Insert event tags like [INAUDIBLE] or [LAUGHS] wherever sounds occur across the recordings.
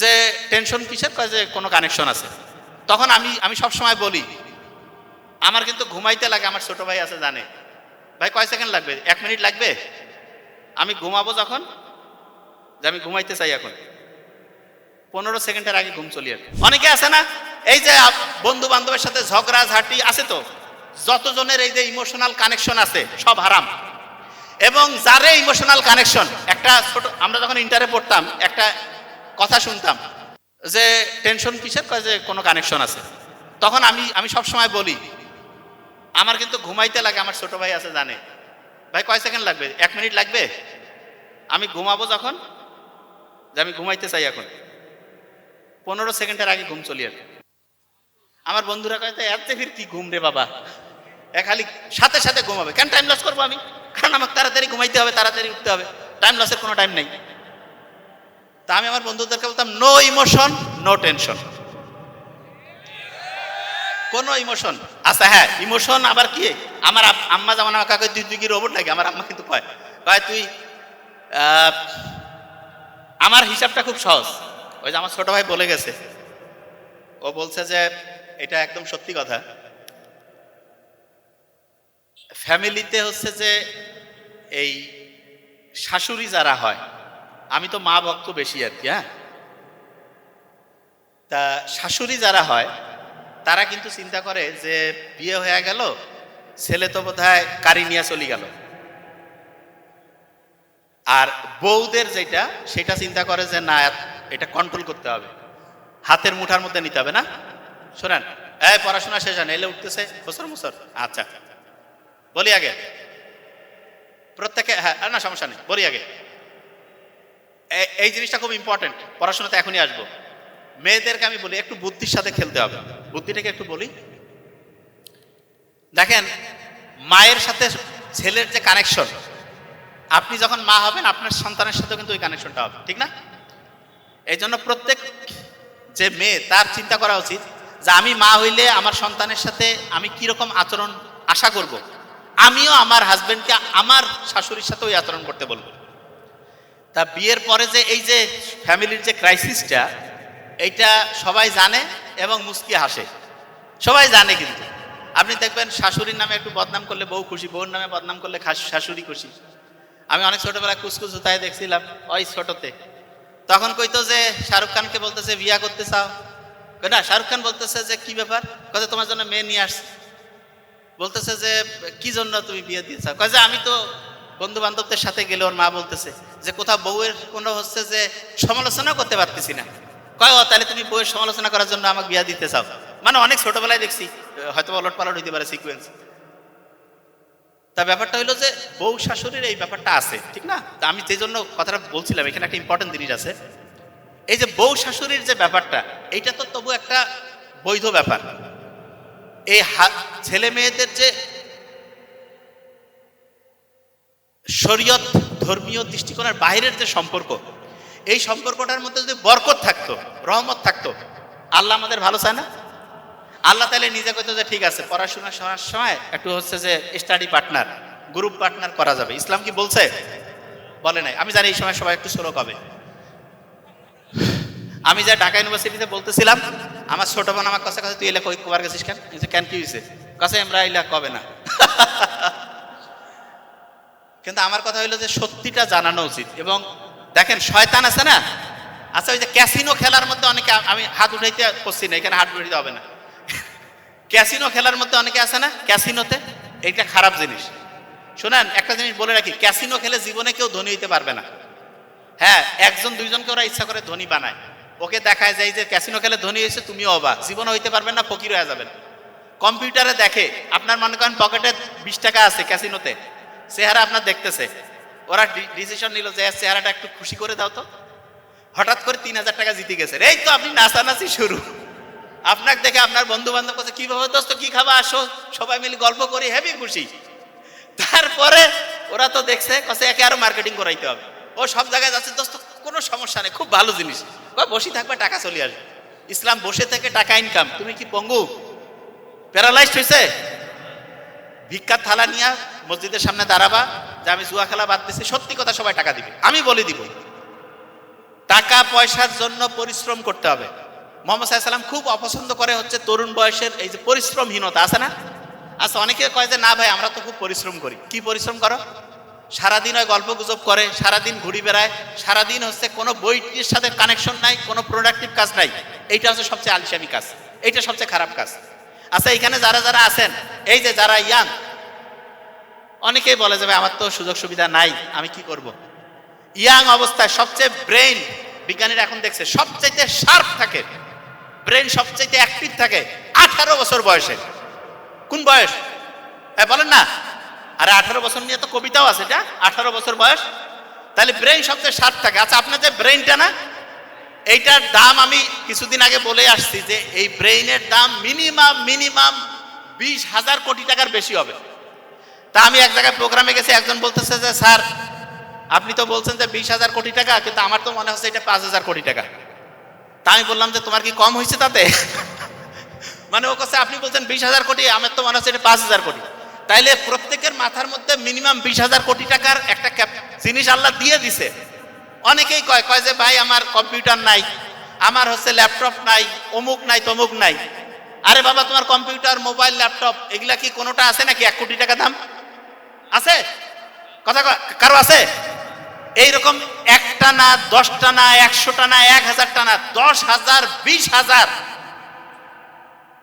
যে টেনশন কিসের? কয় যে কোনো কানেকশন আছে। তখন আমি আমি সব সময় বলি, আমার কিন্তু ঘুমাইতে লাগে, আমার ছোট ভাই আছে, জানে। ভাই, কয় সেকেন্ড লাগবে? এক মিনিট লাগবে? আমি ঘুমাবো যখন? যে আমি ঘুমাইতে চাই এখন। পনেরো সেকেন্ডের আগে ঘুম চলি আর অনেকে আছে না? এই যে বন্ধু বান্ধবের সাথে ঝগড়া, ঝাঁটি আছে তো? যতজনের এই যে ইমোশনাল কানেকশন আছে, সব হারাম। এবং যারে ইমোশনাল কানেকশন একটা ছোট, আমরা যখন ইন্টারে পড়তাম, একটা কথা শুনতাম যে টেনশন কিসের? কয় যে কোনো কানেকশন আছে। তখন আমি আমি সব সময় বলি, আমার কিন্তু ঘুমাইতে লাগে, আমার ছোট ভাই আছে, জানে। ভাই, কয় সেকেন্ড লাগবে? এক মিনিট লাগবে? আমি ঘুমাবো যখন, যে আমি ঘুমাইতে চাই এখন। পনেরো সেকেন্ডের আগে ঘুম চলি আর আমার বন্ধুরা কয়, "তা এত ফির কি ঘুম রে বাবা? এ খালি সাথে সাথে ঘুমাবে। কেন টাইম লস করব আমি? কারণ আমাকে তাড়াতাড়ি ঘুমাইতে হবে, তাড়াতাড়ি উঠতে হবে। টাইম লসের কোনো টাইম নেই। তা আমি আমার বন্ধুদেরকে বলতাম নো ইমোশন নো টেনশন কোন ইমোশন আচ্ছা হ্যাঁ ইমোশন আবার কি? আমার আম্মা যেমন আমাকে কয়, তুই তুই কি রোবট নাকি? আমার আম্মা কিন্তু কয় কয় তুই আমার হিসাবটা খুব সহজ। ওই যে আমার ছোট ভাই বলে গেছে ও বলছে যে এটা একদম সত্যি কথা। ফ্যামিলিতে হচ্ছে যে এই শাশুড়ি যারা হয় আমি তো মা ভক্ত বেশি আর কি হ্যাঁ? তা শাশুড়ি যারা হয়, তারা কিন্তু চিন্তা করে যে বিয়ে হয়ে গেল, ছেলে তো বোধ হয় কারি নিয়ে চলে গেল। আর বউদের যেটা, সেটা চিন্তা করে যে না, এটা কন্ট্রোল করতে হবে। হাতের মুঠার মধ্যে নিতে হবে না? শোনেন, এই পড়াশোনা শেষ এলে উঠতেছে বছর বছর আচ্ছা। বলি আগে। প্রত্যেকে হ্যাঁ না, সমস্যা নেই, বলি আগে। এই জিনিসটা খুব ইম্পর্টেন্ট পড়াশোনাতে এখনই আসব। মেয়েদেরকে আমি বলি, একটু বুদ্ধির সাথে খেলতে হবে। বুদ্ধিটাকে একটু বলি। দেখেন, মায়ের সাথে ছেলের যে কানেকশন আপনি যখন মা হবেন, আপনার সন্তানের সাথেও কিন্তু ওই কানেকশনটা হবে, ঠিক না? এই জন্য প্রত্যেক যে মেয়ে, তার চিন্তা করা উচিত যে আমি মা হইলে আমার সন্তানের সাথে আমি কীরকম আচরণ আশা করব। আমিও আমার হাজব্যান্ডকে আমার শাশুড়ির সাথে ওই আচরণ করতে বলব। তা বিয়ের পরে যে এই যে ফ্যামিলির যে ক্রাইসিসটা, এইটা সবাই জানে এবং মুস্কি হাসে। সবাই জানে কিন্তু। আপনি দেখবেন শাশুড়ির নামে একটু বদনাম করলে বউ খুশি, বউর নামে বদনাম করলে শাশুড়ি খুশি। আমি অনেক ছোটবেলায় কুচকুচ তাই দেখছিলাম, ওই ছোটতে। তখন কইতো যে, শাহরুখ খানকে বলতেছে বিয়া করতে চাও? না, শাহরুখ খান বলতেছে যে, কি ব্যাপার? কয়ে তোমার জন্য মেয়ে নিয়ে আসছে। বলতেছে যে, কি জন্য তুমি বিয়ে দিয়ে চাও কয় যে, আমি তো বন্ধু বান্ধবদের সাথে গেলে ওর মা বলতেছে। যে কোথাও বউয়ের কোনো হচ্ছে যে সমালোচনা করতে পারতেছি না। কয় তাহলে তুমি বউয়ের সমালোচনা করার জন্য আমাকে বিয়া দিতে চাও? মানে অনেক ছোটবেলায় দেখছি হয়তো অলট পালট হইতে পারে সিকুয়েন্স তা ব্যাপারটা হলো যে বউ শাশুড়ির এই ব্যাপারটা আছে, ঠিক না? তা আমি যে জন্য কথাটা বলছিলাম, এখানে একটা ইম্পর্টেন্ট জিনিস আছে। এই যে বউ শাশুড়ির যে ব্যাপারটা, এইটা তো তবু একটা বৈধ ব্যাপার। এই ছেলে মেয়েদের যে শরীয়ত ধর্মীয় দৃষ্টিকোণের বাইরের যে সম্পর্ক, এই সম্পর্কটার মধ্যে যদি বরকত থাকতো, রহমত থাকতো, আল্লাহ আমাদের ভালো চায় না? আল্লাহ তাহলে নিজে কইতো যে ঠিক আছে, পড়াশোনা শোনার সময় একটু হচ্ছে যে স্টাডি পার্টনার গ্রুপ পার্টনার করা যাবে। ইসলাম কি বলছে? বলে নাই। আমি জানি এই সময় সবাই একটু শ্লোক হবে আমি যে ঢাকা ইউনিভার্সিটিতে বলতেছিলাম, আমার ছোট বোন আমার কাছে কাছে, তুই এলাকা কবার গেছিস কেন? কেন, কি হয়েছে কাছে, আমরা এলা কবে না? [LAUGHS] কিন্তু আমার কথা হইল যে সত্যিটা জানানো উচিত। এবং দেখেন, শয়তান আছে না? আচ্ছা ওই যে ক্যাসিনো খেলার মধ্যে অনেকে আমি হাত উঠাইতে করছি না, এখানে হাত উঠাইতে হবে না। [LAUGHS] ক্যাসিনো খেলার মধ্যে অনেকে আছে না? ক্যাসিনোতে? এইটা খারাপ জিনিস। শোনেন, একটা জিনিস বলে রাখি, ক্যাসিনো খেলে জীবনে কেউ ধনী হইতে পারবে না। হ্যাঁ একজন, দুইজনকে ওরা ইচ্ছা করে ধনী বানায়। ওকে দেখায় যায় যে ক্যাসিনো খেলে ধনী হয়েছে, তুমিও অবাক জীবনে হইতে পারবেন না, ফকির হয়ে যাবেন। কম্পিউটারে দেখে, আপনার মনে করেন পকেটে বিশ টাকা আছে ক্যাসিনোতে চেহারা আপনার দেখতেছে। ওরা ডিসিশন নিল যে চেহারাটা একটু খুশি করে দাও তো। হঠাৎ করে তিন হাজার টাকা জিতে গেছে। এই তো আপনি নাচানাচি শুরু। আপনাকে দেখে আপনার বন্ধু বান্ধব কাছে কি ভাবে দোস্ত, কি খাবা? আসো। সবাই মিলে গল্প করি হেভি খুশি। তারপরে ওরা তো দেখছে কাছে একে আরও মার্কেটিং করাইতে হবে। ও সব জায়গায় যাচ্ছে, দোস্ত, কোনো সমস্যা নেই, খুব ভালো জিনিস। কয় বসে থাকবে, টাকা চলে আসবে। ইসলাম, বসে থেকে টাকা ইনকাম তুমি কি পঙ্গু? প্যারালাইজড হয়েছে ভিক্ষার থালা নিয়ে মসজিদের সামনে দাঁড়াবা, যে আমি জুয়া খেলা বাদ সত্যি কথা সবাই টাকা দিবে। আমি বলে দিব। টাকা পয়সার জন্য পরিশ্রম করতে হবে। মোহাম্মদ সাল্লাম খুব অপছন্দ করে হচ্ছে তরুণ বয়সের এই যে পরিশ্রমহীনতা, আছে না? আচ্ছা অনেকে কয় যে, না ভাই, আমরা তো খুব পরিশ্রম করি। কি পরিশ্রম করো? সারাদিন ওই গল্প গুজব করে, সারাদিন ঘুরি বেড়ায়, সারাদিন হচ্ছে কোনো বইটির সাথে কানেকশন নাই, কোনো প্রোডাক্টিভ কাজ নাই। এইটা হচ্ছে সবচেয়ে আলসামি কাজ। এইটা সবচেয়ে খারাপ কাজ। আচ্ছা এখানে যারা যারা আছেন, এই যে যারা ইয়াং, অনেকেই বলে যাবে আমার তো সুযোগ সুবিধা নাই, আমি কি করব। ইয়াং অবস্থায় সবচেয়ে ব্রেইন বিজ্ঞানীরা এখন দেখছে, সবচাইতে শার্প থাকে ব্রেন সবচাইতে অ্যাক্টিভ থাকে, আঠারো বছর বয়সে। কোন বয়স? হ্যাঁ বলেন না। আরে, আঠারো বছর নিয়ে তো কবিতাও আছে, এটা? আঠারো বছর বয়স? তাহলে ব্রেন সবচেয়ে শার্প থাকে। আচ্ছা আপনার যে ব্রেনটা না এইটার দাম আমি কিছুদিন আগে বলে আসছি যে এই ব্রেইনের দাম মিনিমাম মিনিমাম বিশ হাজার কোটি টাকার বেশি হবে। তা আমি এক জায়গায় প্রোগ্রামে গেছি, একজন বলতেছে যে, স্যার, আপনি তো বলছেন যে বিশ হাজার কোটি টাকা, কিন্তু আমার তো মনে হচ্ছে এটা পাঁচ হাজার কোটি টাকা। তা আমি বললাম যে, তোমার কি কম হয়েছে তাতে? [LAUGHS] মানে ও কাছে আপনি বলছেন বিশ হাজার কোটি, আমার তো মনে হচ্ছে এটা পাঁচ হাজার কোটি। তাইলে প্রত্যেকের মাথার মধ্যে মিনিমাম বিশ হাজার কোটি টাকার একটা জিনিস আল্লাহ দিয়ে দিছে। অনেকেই কয় কয় যে ভাই আমার কম্পিউটার নাই, আমার হচ্ছে ল্যাপটপ নাই, অমুক নাই, তমুক নাই। আরে বাবা, তোমার কম্পিউটার, মোবাইল, ল্যাপটপ, এগুলা কি কোনোটা আছে নাকি? এক কোটি টাকা দাম? আছে? কথা কারও আছে? এইরকম একটা না, দশটা না, একশোটা না, এক হাজারটা না, দশ হাজার, বিশ হাজার।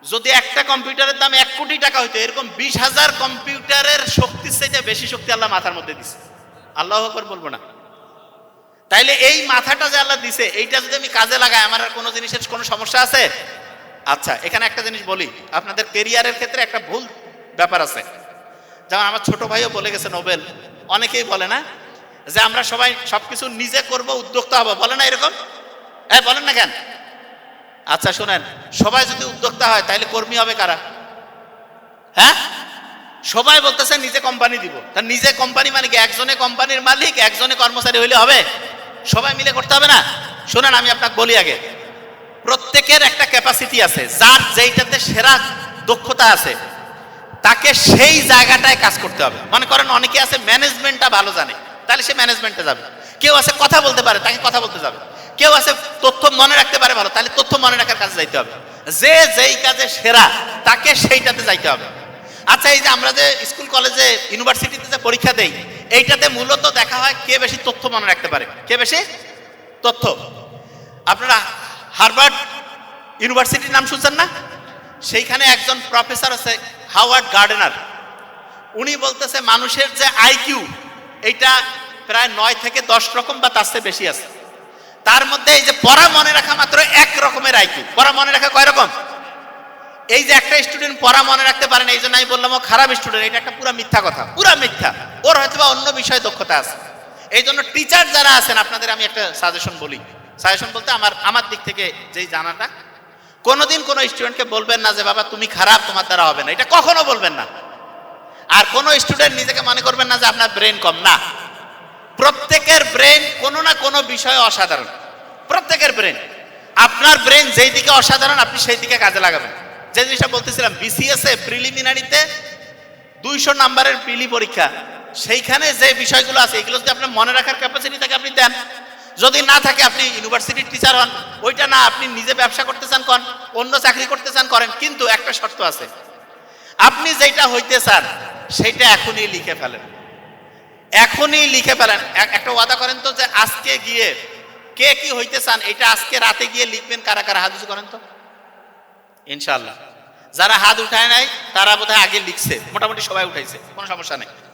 যদি একটা কম্পিউটারের দাম এক কোটি টাকা হইতো, এরকম বিশ হাজার কম্পিউটারের শক্তির চাইতে বেশি শক্তি আল্লাহ মাথার মধ্যে দিছে। আল্লাহ বলব না। তাইলে এই মাথাটা যে আল্লাহ দিছে, এইটা যদি আমি কাজে লাগাই, আমার আর কোনো জিনিসের কোনো সমস্যা আছে? আচ্ছা এখানে একটা জিনিস বলি। আপনাদের কেরিয়ারের ক্ষেত্রে একটা ভুল ব্যাপার আছে। যেমন আমার ছোট ভাইও বলে গেছে নোবেল। অনেকেই বলে না যে আমরা সবাই সবকিছু নিজে করব, উদ্যোক্তা হব। বলে না এরকম? হ্যাঁ বলেন না কেন? আচ্ছা শোনেন, সবাই যদি উদ্যোক্তা হয় তাহলে কর্মী হবে কারা? হ্যাঁ? সবাই বলতেছে, নিজে কোম্পানি দিব। তা নিজে কোম্পানি মানে কি? একজনে কোম্পানির মালিক, একজনে কর্মচারী হইলে হবে? সবাই মিলে করতে হবে না? শোনেন, আমি আপনাকে বলি আগে। প্রত্যেকের একটা ক্যাপাসিটি আছে, যার যেইটাতে সেরা দক্ষতা আছে, তাকে সেই জায়গাটায় কাজ করতে হবে। মনে করেন, অনেকে আছে ম্যানেজমেন্টটা ভালো জানে, তাহলে সে ম্যানেজমেন্টে যাবে। কেউ আছে কথা বলতে পারে, তাকে কথা বলতে যাবে। কেউ আছে তথ্য মনে রাখতে পারে ভালো, তাহলে তথ্য মনে রাখার কাজে যাইতে হবে। যে যেই কাজে সেরা, তাকে সেইটাতে যাইতে হবে। আচ্ছা এই যে আমরা যে স্কুল কলেজে ইউনিভার্সিটিতে যে পরীক্ষা দেই এইটাতে মূলত দেখা হয় কে বেশি তথ্য মনে রাখতে পারে। কে বেশি? তথ্য। আপনারা হার্ভার্ড ইউনিভার্সিটির নাম শুনছেন না? সেইখানে একজন প্রফেসর আছে, হাওয়ার্ড গার্ডেনার। উনি বলতেছে, মানুষের যে আইকিউ এইটা প্রায় নয় থেকে দশ রকম বা তার চেয়ে বেশি আছে। তার মধ্যে এই যে পড়া মনে রাখা মাত্র এক রকমের আইকিউ পড়া মনে রাখা কয় রকম? এই যে একটা স্টুডেন্ট পড়া মনে রাখতে পারে না, এই জন্য আমি বললাম, ও খারাপ স্টুডেন্ট এটা একটা পুরো মিথ্যা কথা, পুরো মিথ্যা। ওর হয়তো বা অন্য বিষয়ে দক্ষতা আছে। এই জন্য টিচার যারা আছেন, আপনাদের আমি একটা সাজেশন বলি। সাজেশন বলতে আমার আমার দিক থেকে যেই জানাটা, কোনোদিন কোনো স্টুডেন্টকে বলবেন না যে, বাবা, তুমি খারাপ, তোমার দ্বারা হবে না। এটা কখনো বলবেন না। আর কোনো স্টুডেন্ট নিজেকে মনে করবেন না যে, আপনার ব্রেন কম। না। প্রত্যেকের ব্রেন কোনো না কোনো বিষয়ে অসাধারণ। প্রত্যেকের ব্রেন আপনার ব্রেন যেই দিকে অসাধারণ, আপনি সেই দিকে কাজে লাগাবেন। যে জিনিসটা বলতেছিলাম বিসিএস এ প্রিলিমিনারিতে দুইশো নাম্বারের প্রিলি পরীক্ষা। সেইখানে যে বিষয়গুলো আছে, এগুলো যদি আপনার মনে রাখার ক্যাপাসিটি থাকে, আপনি দেন। যদি না থাকে, আপনি ইউনিভার্সিটির টিচার হন। ওইটা না, আপনি নিজে ব্যবসা করতে চান, করেন। অন্য চাকরি করতে চান, করেন। কিন্তু একটা শর্ত আছে। আপনি যেটা হইতে চান সেইটা এখনই লিখে ফেলেন। এখনই লিখে ফেলেন। এক- একটা ওয়াদা করেন তো যে আজকে গিয়ে কে কি হইতে চান, এটা আজকে রাতে গিয়ে লিখবেন, কারা কারা উঁচু করেন তো? ইনশাল্লাহ যারা হাত উঠায় নাই, তারা বোধহয় আগে লিখছে। মোটামুটি সবাই উঠাইছে, কোনো সমস্যা নেই।